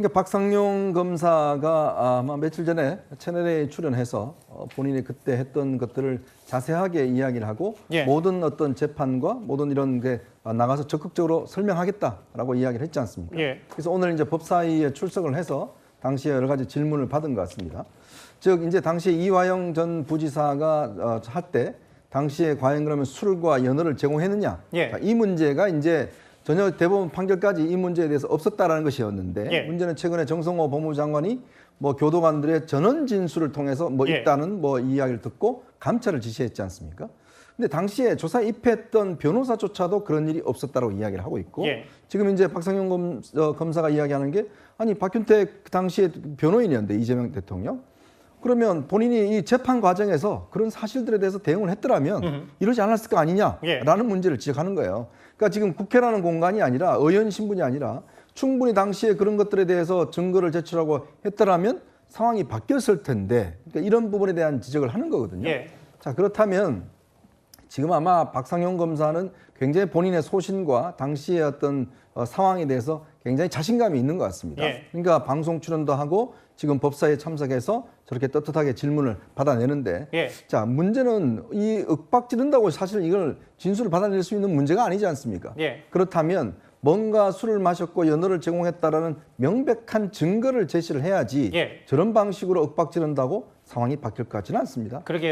그러니까 박상용 검사가 아마 며칠 전에 채널에 출연해서 어, 본인이 그때 했던 것들을 자세하게 이야기를 하고 예. 모든 어떤 재판과 모든 이런 게 아, 나가서 적극적으로 설명하겠다라고 이야기를 했지 않습니까? 예. 그래서 오늘 이제 법사위에 출석을 해서 당시에 여러 가지 질문을 받은 것 같습니다. 즉 이제 당시에 이화영 전 부지사가 어, 할때 당시에 과연 그러면 술과 연어를 제공했느냐? 예. 자, 이 문제가 이제 전혀 대법원 판결까지 이 문제에 대해서 없었다라는 것이었는데 예. 문제는 최근에 정성호 법무장관이 뭐 교도관들의 전원 진술을 통해서 뭐 예. 있다는 뭐 이야기를 듣고 감찰을 지시했지 않습니까? 근데 당시에 조사 입회했던 변호사조차도 그런 일이 없었다고 이야기를 하고 있고 예. 지금 이제 박상용 검, 어, 검사가 이야기하는 게 아니 박균택 그 당시에 변호인이었는데 이재명 대통령 그러면 본인이 이 재판 과정에서 그런 사실들에 대해서 대응을 했더라면 이러지 않았을 거 아니냐라는 예. 문제를 지적하는 거예요. 그러니까 지금 국회라는 공간이 아니라 의원 신분이 아니라 충분히 당시에 그런 것들에 대해서 증거를 제출하고 했더라면 상황이 바뀌었을 텐데 그러니까 이런 부분에 대한 지적을 하는 거거든요. 예. 자 그렇다면 지금 아마 박상용 검사는 굉장히 본인의 소신과 당시의 어떤 어, 상황에 대해서 굉장히 자신감이 있는 것 같습니다. 예. 그러니까 방송 출연도 하고 지금 법사에 참석해서 저렇게 떳떳하게 질문을 받아내는데 예. 자 문제는 이 윽박 지른다고 사실 이걸 진술을 받아낼 수 있는 문제가 아니지 않습니까? 예. 그렇다면 뭔가 술을 마셨고 연어를 제공했다라는 명백한 증거를 제시를 해야지 예. 저런 방식으로 윽박 지른다고 상황이 바뀔 것 같지는 않습니다. 그러게